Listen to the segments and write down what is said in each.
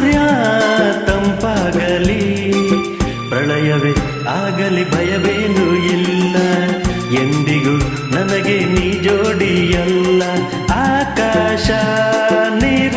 ಸೂರ್ಯ ತಂಪಾಗಲಿ ಪ್ರಳಯವೇ ಆಗಲಿ ಭಯವೇನು ಇಲ್ಲ. ಎಂದಿಗೂ ನನಗೆ ನೀ ಜೋಡಿಯಲ್ಲ ಆಕಾಶ ನೀರ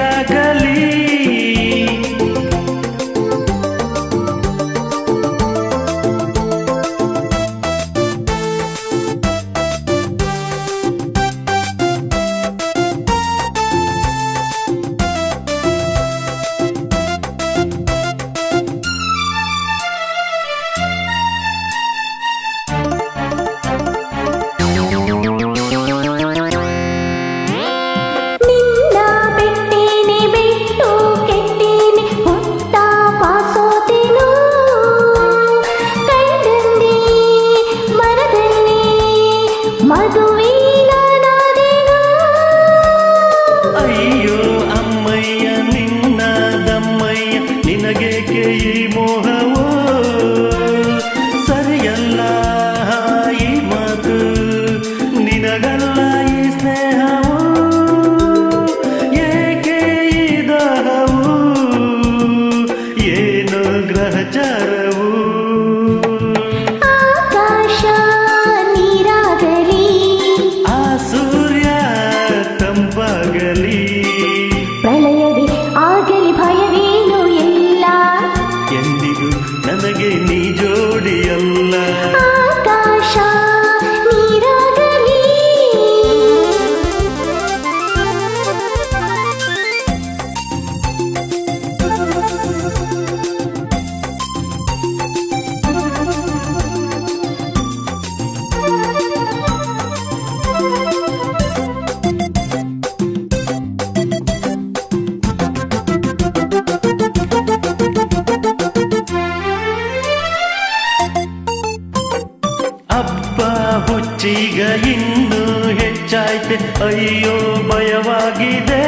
ಹುಚ್ಚೀಗ ಇನ್ನೂ ಹೆಚ್ಚಾಯ್ತೆ. ಅಯ್ಯೋ ಭಯವಾಗಿದೆ.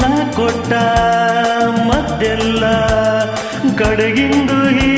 ನಾ ಕೊಟ್ಟ ಮದ್ದೆಲ್ಲ ಕಡೆಗಿಂದು ಹೀಗಾಯಿತೆ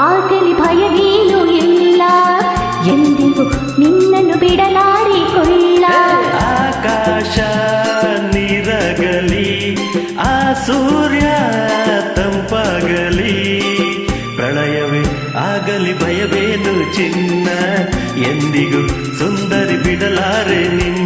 ಆಕಲಿ ಭಯವೇನು ಇಲ್ಲ ಎಂದಿಗೂ ನಿನ್ನನ್ನು ಬಿಡಲಾರಿಕೊಳ್ಳ ಆಕಾಶ ನಿರಗಲಿ ಆ ಸೂರ್ಯ ತಂಪಾಗಲಿ ಪ್ರಳಯವೇ ಆಗಲಿ ಭಯವೇನು ಚಿನ್ನ ಎಂದಿಗೂ ಸುಂದರಿ ಬಿಡಲಾರೆ ನಿನ್ನ